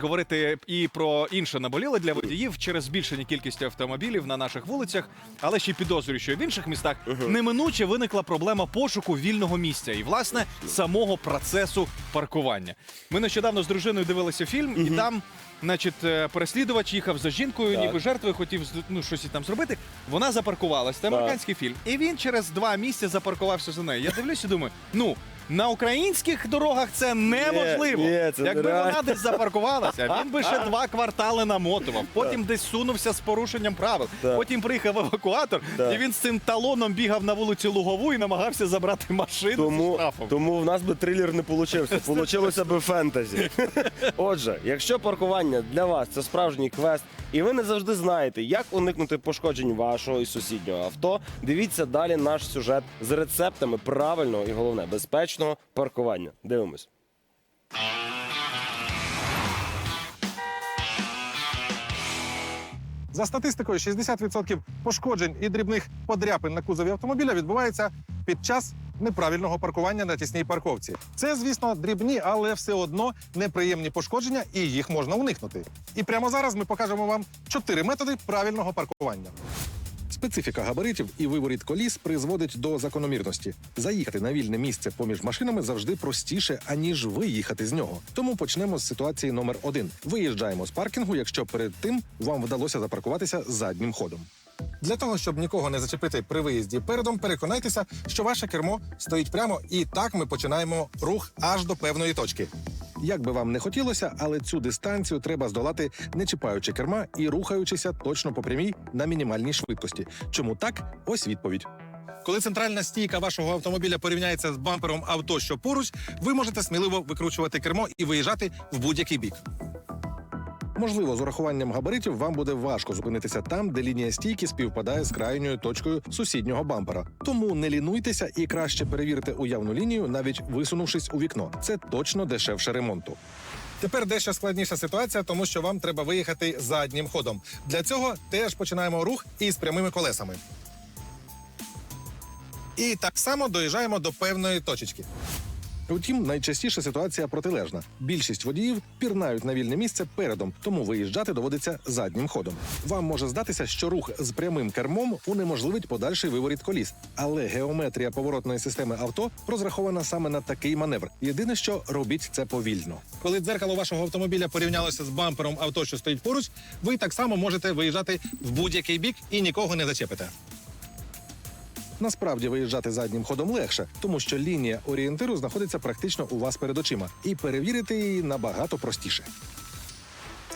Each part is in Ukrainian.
Говорити і про інше наболіле для водіїв через збільшення кількості автомобілів на наших вулицях, але ще й підозрюю, що в інших містах неминуче виникла проблема пошуку вільного місця і власне самого процесу паркування. Ми нещодавно з дружиною дивилися фільм, і там, значить, е, переслідувач їхав за жінкою, ніби жертвою хотів ну, щось там зробити. Вона запаркувалась. Це американський фільм. І він через два місяці запаркувався за нею. Я дивлюся і думаю, ну. На українських дорогах це неможливо. ні, це Якби нереально. вона десь запаркувалася, він би ще два квартали намотував. Потім десь сунувся з порушенням правил. Так. Потім приїхав евакуатор, Так. і він з цим талоном бігав на вулиці Лугову і намагався забрати машину зі Тому, штрафом. тому в нас би трилер не получився. Получилося би фентезі. Отже, якщо паркування для вас це справжній квест, і ви не завжди знаєте, як уникнути пошкоджень вашого і сусіднього авто, дивіться далі наш сюжет з рецептами правильного і головне безпечного паркування. Дивимось. За статистикою, 60% пошкоджень і дрібних подряпин на кузові автомобіля відбувається під час неправильного паркування на тісній парковці. Це, звісно, дрібні, але все одно неприємні пошкодження, і їх можна уникнути. І прямо зараз ми покажемо вам чотири методи правильного паркування. Специфіка габаритів і виворіт коліс призводить до закономірності. Заїхати на вільне місце поміж машинами завжди простіше, аніж виїхати з нього. Тому почнемо з ситуації номер один. Виїжджаємо з паркінгу, якщо перед тим вам вдалося запаркуватися заднім ходом. Для того, щоб нікого не зачепити при виїзді передом, переконайтеся, що ваше кермо стоїть прямо, і так ми починаємо рух аж до певної точки. Як би вам не хотілося, але цю дистанцію треба здолати, не чіпаючи керма і рухаючися точно по прямій на мінімальній швидкості. Чому так? Ось відповідь. Коли центральна стійка вашого автомобіля порівняється з бампером авто, що поруч, ви можете сміливо викручувати кермо і виїжджати в будь-який бік. Можливо, з урахуванням габаритів вам буде важко зупинитися там, де лінія стійки співпадає з крайньою точкою сусіднього бампера. Тому не лінуйтеся і краще перевірте уявну лінію, навіть висунувшись у вікно. Це точно дешевше ремонту. Тепер дещо складніша ситуація, тому що вам треба виїхати заднім ходом. Для цього теж починаємо рух із прямими колесами. І так само доїжджаємо до певної точечки. Утім, найчастіша ситуація протилежна. Більшість водіїв пірнають на вільне місце передом, тому виїжджати доводиться заднім ходом. Вам може здатися, що рух з прямим кермом унеможливить подальший виворіт коліс, але геометрія поворотної системи авто розрахована саме на такий маневр. Єдине, що робіть це повільно. Коли дзеркало вашого автомобіля порівнялося з бампером авто, що стоїть поруч, ви так само можете виїжджати в будь-який бік і нікого не зачепите. Насправді виїжджати заднім ходом легше, тому що лінія орієнтиру знаходиться практично у вас перед очима, і перевірити її набагато простіше.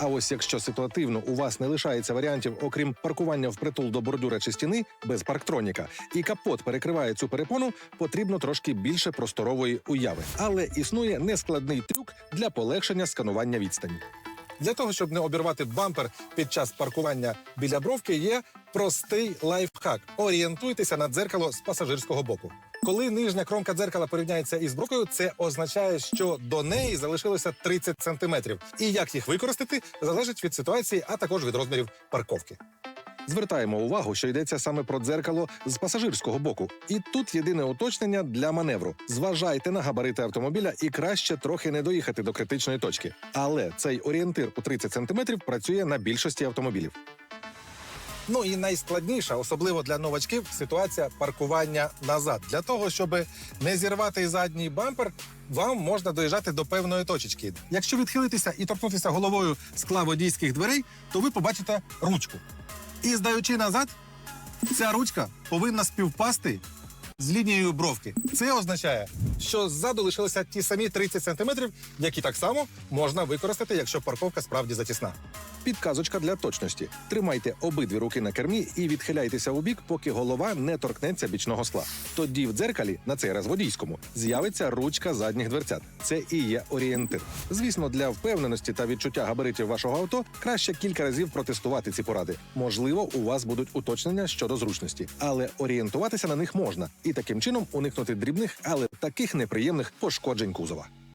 А ось якщо ситуативно у вас не лишається варіантів, окрім паркування впритул до бордюра чи стіни без парктроніка, і капот перекриває цю перепону, потрібно трошки більше просторової уяви. Але існує нескладний трюк для полегшення сканування відстані. Для того, щоб не обірвати бампер під час паркування біля бровки, є простий лайфхак. Орієнтуйтеся на дзеркало з пасажирського боку. Коли нижня кромка дзеркала порівняється із брукою, це означає, що до неї залишилося 30 сантиметрів. І як їх використати, залежить від ситуації, а також від розмірів парковки. Звертаємо увагу, що йдеться саме про дзеркало з пасажирського боку. І тут єдине уточнення для маневру. Зважайте на габарити автомобіля і краще трохи не доїхати до критичної точки. Але цей орієнтир у 30 см працює на більшості автомобілів. Ну і найскладніша, особливо для новачків, ситуація паркування назад. Для того, щоб не зірвати задній бампер, вам можна доїжджати до певної точечки. Якщо відхилитися і торкнутися головою скла водійських дверей, то ви побачите ручку. І здаючи назад, ця ручка повинна співпасти з лінією бровки. Це означає, що ззаду лишилися ті самі 30 сантиметрів, які так само можна використати, якщо парковка справді затісна. Підказочка для точності: тримайте обидві руки на кермі і відхиляйтеся у бік, поки голова не торкнеться бічного скла. Тоді в дзеркалі, на цей раз водійському, з'явиться ручка задніх дверцят. Це і є орієнтир. Звісно, для впевненості та відчуття габаритів вашого авто краще кілька разів протестувати ці поради. Можливо, у вас будуть уточнення щодо зручності, але орієнтуватися на них можна і таким чином уникнути дрібних, але таких неприємних пошкоджень кузова.